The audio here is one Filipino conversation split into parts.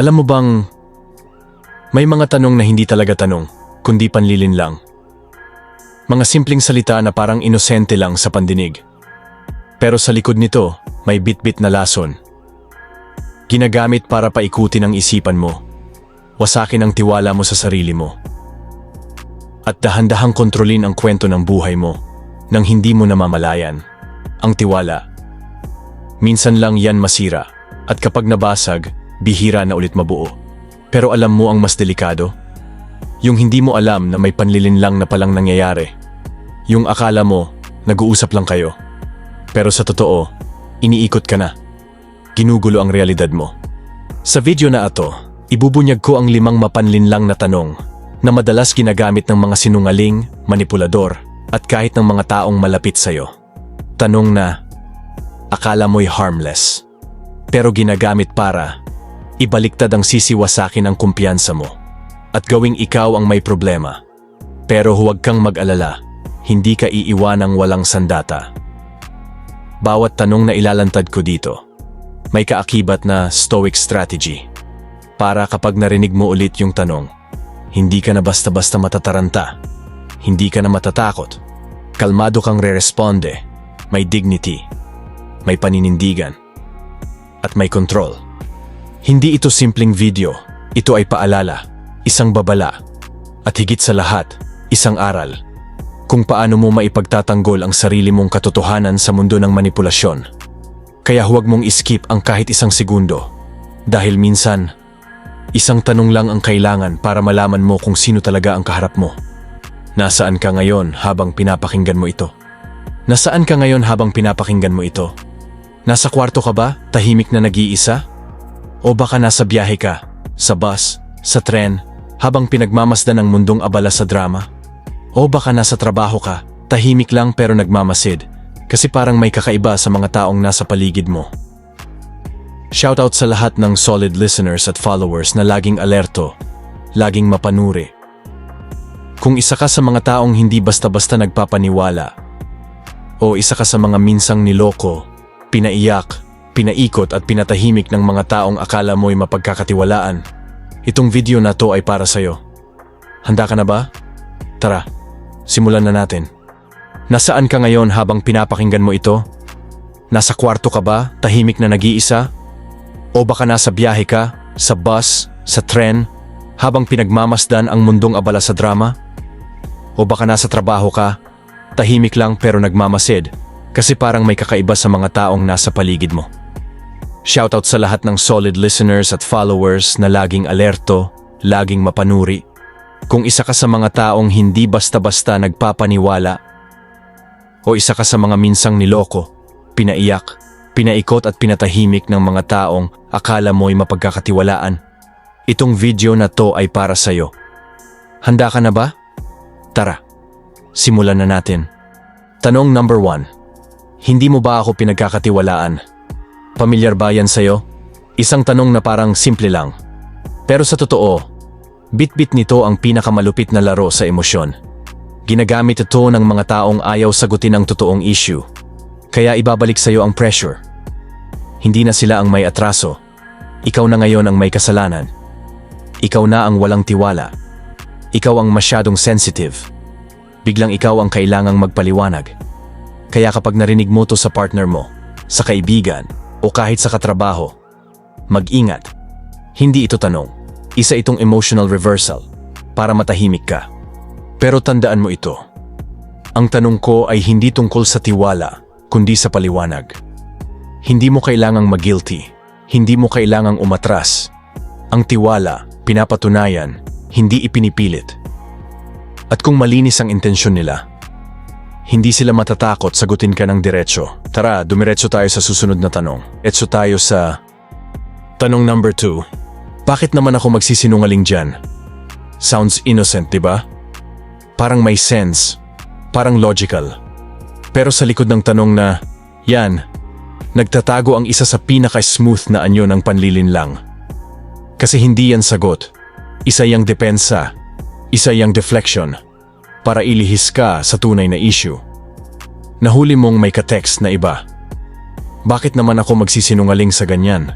Alam mo bang, may mga tanong na hindi talaga tanong, kundi panlilin lang. Mga simpleng salita na parang inosente lang sa pandinig. Pero sa likod nito, may bitbit na lason. Ginagamit para paikutin ang isipan mo. Wasakin ang tiwala mo sa sarili mo. At dahan-dahang kontrolin ang kwento ng buhay mo nang hindi mo namamalayan. Ang tiwala. Minsan lang yan masira at kapag nabasag, bihira na ulit mabuo. Pero alam mo ang mas delikado? Yung hindi mo alam na may panlilin lang na palang nangyayari. Yung akala mo, nag-uusap lang kayo. Pero sa totoo, iniikot ka na. Ginugulo ang realidad mo. Sa video na ito, ibubunyag ko ang limang mapanlinlang na tanong na madalas ginagamit ng mga sinungaling, manipulador, at kahit ng mga taong malapit sa'yo. Tanong na, akala mo'y harmless, pero ginagamit para ibaliktad ang sisiwasakin ang kumpiyansa mo at gawing ikaw ang may problema. Pero huwag kang mag-alala, hindi ka iiwanang walang sandata. Bawat tanong na ilalantad ko dito, may kaakibat na stoic strategy. Para kapag narinig mo ulit yung tanong, hindi ka na basta-basta matataranta. Hindi ka na matatakot. Kalmado kang re-responde. May dignity. May paninindigan. At may control. Hindi ito simpleng video. Ito ay paalala. Isang babala. At higit sa lahat, isang aral. Kung paano mo maipagtatanggol ang sarili mong katotohanan sa mundo ng manipulasyon. Kaya huwag mong iskip ang kahit isang segundo. Dahil minsan, Isang tanong lang ang kailangan para malaman mo kung sino talaga ang kaharap mo. Nasaan ka ngayon habang pinapakinggan mo ito? Nasaan ka ngayon habang pinapakinggan mo ito? Nasa kwarto ka ba, tahimik na nag-iisa? O baka nasa biyahe ka, sa bus, sa tren, habang pinagmamasdan ng mundong abala sa drama? O baka nasa trabaho ka, tahimik lang pero nagmamasid, kasi parang may kakaiba sa mga taong nasa paligid mo. Shoutout sa lahat ng solid listeners at followers na laging alerto, laging mapanuri. Kung isa ka sa mga taong hindi basta-basta nagpapaniwala, o isa ka sa mga minsang niloko, pinaiyak, pinaikot at pinatahimik ng mga taong akala mo'y mapagkakatiwalaan, itong video na to ay para sa'yo. Handa ka na ba? Tara, simulan na natin. Nasaan ka ngayon habang pinapakinggan mo ito? Nasa kwarto ka ba, tahimik na nag-iisa? O baka nasa biyahe ka, sa bus, sa tren, habang pinagmamasdan ang mundong abala sa drama? O baka nasa trabaho ka, tahimik lang pero nagmamasid, kasi parang may kakaiba sa mga taong nasa paligid mo. Shoutout sa lahat ng solid listeners at followers na laging alerto, laging mapanuri. Kung isa ka sa mga taong hindi basta-basta nagpapaniwala, o isa ka sa mga minsang niloko, pinaiyak, pinaikot at pinatahimik ng mga taong akala mo'y mapagkakatiwalaan. Itong video na to ay para sa'yo. Handa ka na ba? Tara, simulan na natin. Tanong number one. Hindi mo ba ako pinagkakatiwalaan? Pamilyar ba yan sa'yo? Isang tanong na parang simple lang. Pero sa totoo, bit-bit nito ang pinakamalupit na laro sa emosyon. Ginagamit ito ng mga taong ayaw sagutin ang totoong issue. Kaya ibabalik sa iyo ang pressure. Hindi na sila ang may atraso. Ikaw na ngayon ang may kasalanan. Ikaw na ang walang tiwala. Ikaw ang masyadong sensitive. Biglang ikaw ang kailangang magpaliwanag. Kaya kapag narinig mo to sa partner mo, sa kaibigan, o kahit sa katrabaho, mag-ingat. Hindi ito tanong. Isa itong emotional reversal para matahimik ka. Pero tandaan mo ito. Ang tanong ko ay hindi tungkol sa tiwala, kundi sa paliwanag. Hindi mo kailangang mag-guilty. Hindi mo kailangang umatras. Ang tiwala, pinapatunayan, hindi ipinipilit. At kung malinis ang intensyon nila, hindi sila matatakot sagutin ka ng diretsyo. Tara, dumiretso tayo sa susunod na tanong. Etso tayo sa... Tanong number two. Bakit naman ako magsisinungaling dyan? Sounds innocent, di ba? Parang may sense. Parang logical. Pero sa likod ng tanong na, yan, nagtatago ang isa sa pinaka-smooth na anyo ng panlilinlang. Kasi hindi yan sagot. Isa yang depensa. Isa yang deflection. Para ilihis ka sa tunay na issue. Nahuli mong may ka-text na iba. Bakit naman ako magsisinungaling sa ganyan?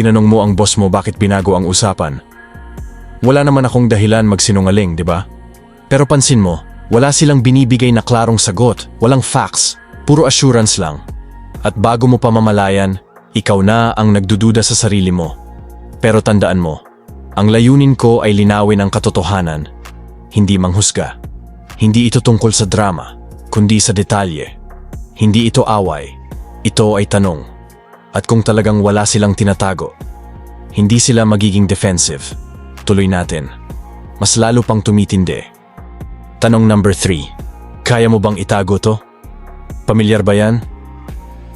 tinanong mo ang boss mo bakit binago ang usapan. Wala naman akong dahilan magsinungaling, di ba? Pero pansin mo, wala silang binibigay na klarong sagot, walang facts, puro assurance lang. At bago mo pa mamalayan, ikaw na ang nagdududa sa sarili mo. Pero tandaan mo, ang layunin ko ay linawin ang katotohanan, hindi manghusga. Hindi ito tungkol sa drama, kundi sa detalye. Hindi ito away, ito ay tanong. At kung talagang wala silang tinatago, hindi sila magiging defensive. Tuloy natin. Mas lalo pang tumitindi. Tanong number 3. Kaya mo bang itago to? Pamilyar ba yan?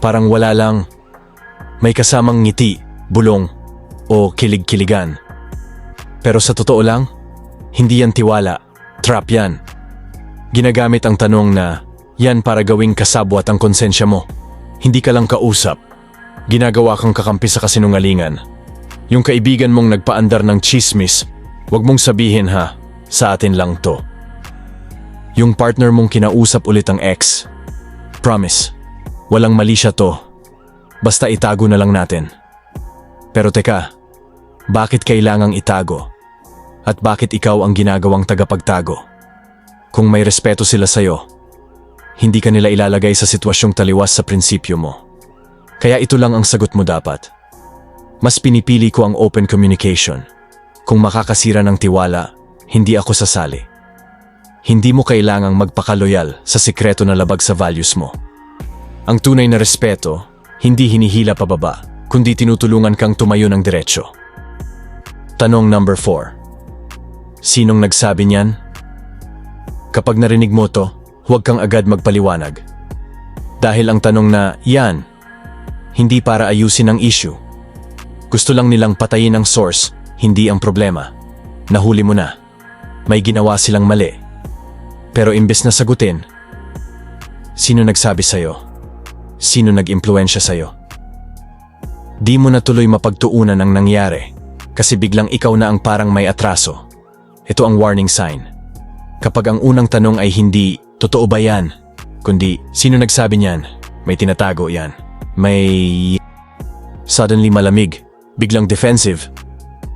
Parang wala lang. May kasamang ngiti, bulong, o kilig-kiligan. Pero sa totoo lang, hindi yan tiwala. Trap yan. Ginagamit ang tanong na, yan para gawing kasabwat ang konsensya mo. Hindi ka lang kausap. Ginagawa kang kakampi sa kasinungalingan. Yung kaibigan mong nagpaandar ng chismis, wag mong sabihin ha, sa atin lang to. Yung partner mong kinausap ulit ang ex. Promise, walang mali siya to. Basta itago na lang natin. Pero teka, bakit kailangang itago? At bakit ikaw ang ginagawang tagapagtago? Kung may respeto sila sa'yo, hindi ka nila ilalagay sa sitwasyong taliwas sa prinsipyo mo. Kaya ito lang ang sagot mo dapat. Mas pinipili ko ang open communication. Kung makakasira ng tiwala, hindi ako sasali. Hindi mo kailangang magpakaloyal sa sikreto na labag sa values mo. Ang tunay na respeto, hindi hinihila pababa, kundi tinutulungan kang tumayo ng diretsyo. Tanong number 4. Sinong nagsabi niyan? Kapag narinig mo to, huwag kang agad magpaliwanag. Dahil ang tanong na, yan, hindi para ayusin ang issue. Gusto lang nilang patayin ang source, hindi ang problema. Nahuli mo na. May ginawa silang mali. Pero imbes na sagutin, sino nagsabi sa'yo? Sino nag-impluensya sa'yo? Di mo na tuloy mapagtuunan ang nangyari kasi biglang ikaw na ang parang may atraso. Ito ang warning sign. Kapag ang unang tanong ay hindi, totoo ba yan? Kundi, sino nagsabi niyan? May tinatago yan. May... Suddenly malamig, biglang defensive.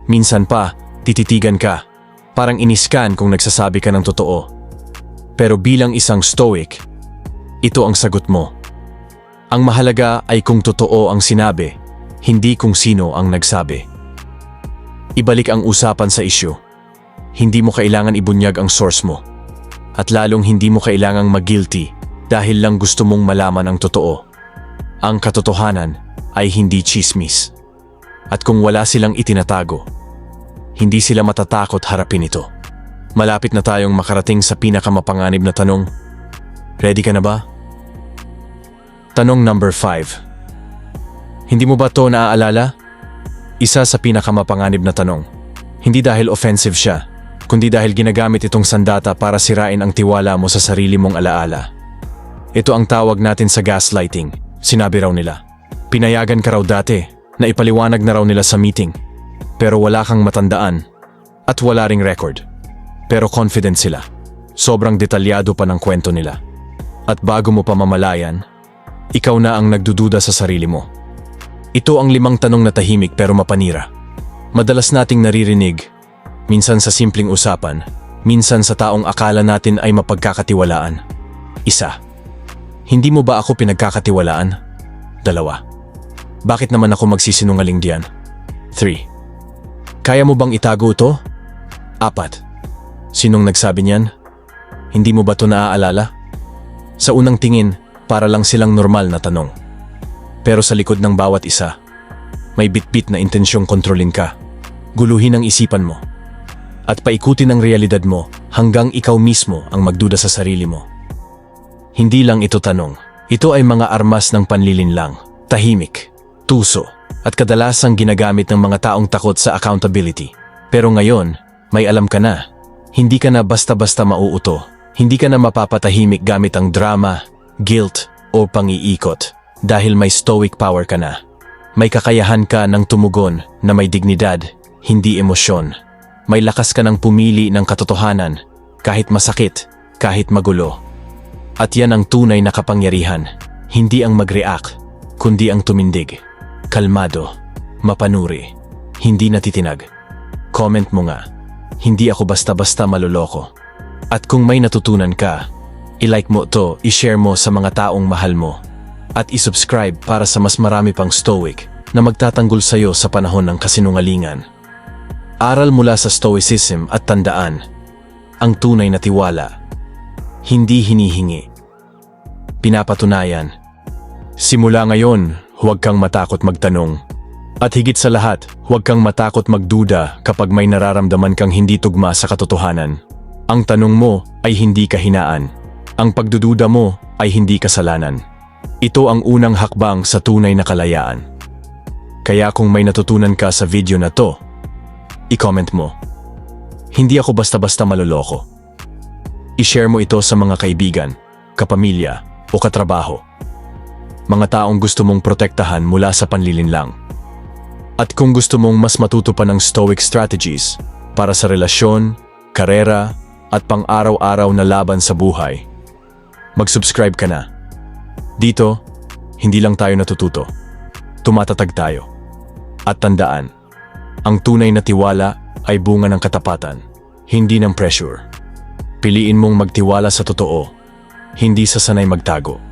Minsan pa, tititigan ka. Parang iniskan kung nagsasabi ka ng totoo. Pero bilang isang stoic, ito ang sagot mo. Ang mahalaga ay kung totoo ang sinabi, hindi kung sino ang nagsabi. Ibalik ang usapan sa isyu. Hindi mo kailangan ibunyag ang source mo. At lalong hindi mo kailangang mag-guilty dahil lang gusto mong malaman ang totoo. Ang katotohanan ay hindi chismis. At kung wala silang itinatago, hindi sila matatakot harapin ito. Malapit na tayong makarating sa pinakamapanganib na tanong. Ready ka na ba? Tanong number 5. Hindi mo ba to naaalala? Isa sa pinakamapanganib na tanong. Hindi dahil offensive siya, kundi dahil ginagamit itong sandata para sirain ang tiwala mo sa sarili mong alaala. Ito ang tawag natin sa gaslighting, sinabi raw nila. Pinayagan ka raw dati na ipaliwanag na raw nila sa meeting. Pero wala kang matandaan at wala ring record. Pero confident sila. Sobrang detalyado pa ng kwento nila. At bago mo pa mamalayan, ikaw na ang nagdududa sa sarili mo. Ito ang limang tanong na tahimik pero mapanira. Madalas nating naririnig, minsan sa simpleng usapan, minsan sa taong akala natin ay mapagkakatiwalaan. Isa. Hindi mo ba ako pinagkakatiwalaan? Dalawa. Bakit naman ako magsisinungaling diyan? 3. Kaya mo bang itago ito? Apat. Sinong nagsabi niyan? Hindi mo ba ito naaalala? Sa unang tingin, para lang silang normal na tanong. Pero sa likod ng bawat isa, may bitbit na intensyong kontrolin ka. Guluhin ang isipan mo. At paikutin ang realidad mo hanggang ikaw mismo ang magduda sa sarili mo. Hindi lang ito tanong. Ito ay mga armas ng panlilinlang, tahimik, tuso, at kadalasang ginagamit ng mga taong takot sa accountability. Pero ngayon, may alam ka na. Hindi ka na basta-basta mauuto. Hindi ka na mapapatahimik gamit ang drama, guilt, o pangiikot. Dahil may stoic power ka na. May kakayahan ka ng tumugon na may dignidad, hindi emosyon. May lakas ka ng pumili ng katotohanan, kahit masakit, kahit magulo. At yan ang tunay na kapangyarihan. Hindi ang mag-react, kundi ang tumindig. Kalmado. mapanuri, hindi natitinag. Comment mo nga, hindi ako basta-basta maloloko. At kung may natutunan ka, i-like mo to, i-share mo sa mga taong mahal mo. At i-subscribe para sa mas marami pang stoic na magtatanggol sa'yo sa panahon ng kasinungalingan. Aral mula sa stoicism at tandaan, ang tunay na tiwala, hindi hinihingi. Pinapatunayan. Simula ngayon, huwag kang matakot magtanong. At higit sa lahat, huwag kang matakot magduda kapag may nararamdaman kang hindi tugma sa katotohanan. Ang tanong mo ay hindi kahinaan. Ang pagdududa mo ay hindi kasalanan. Ito ang unang hakbang sa tunay na kalayaan. Kaya kung may natutunan ka sa video na to, i-comment mo. Hindi ako basta-basta maloloko. I-share mo ito sa mga kaibigan, kapamilya o katrabaho. Mga taong gusto mong protektahan mula sa panlilinlang. At kung gusto mong mas matuto pa ng stoic strategies para sa relasyon, karera, at pang-araw-araw na laban sa buhay, mag-subscribe ka na. Dito, hindi lang tayo natututo. Tumatatag tayo. At tandaan, ang tunay na tiwala ay bunga ng katapatan, hindi ng pressure. Piliin mong magtiwala sa totoo, hindi sa sanay magtago.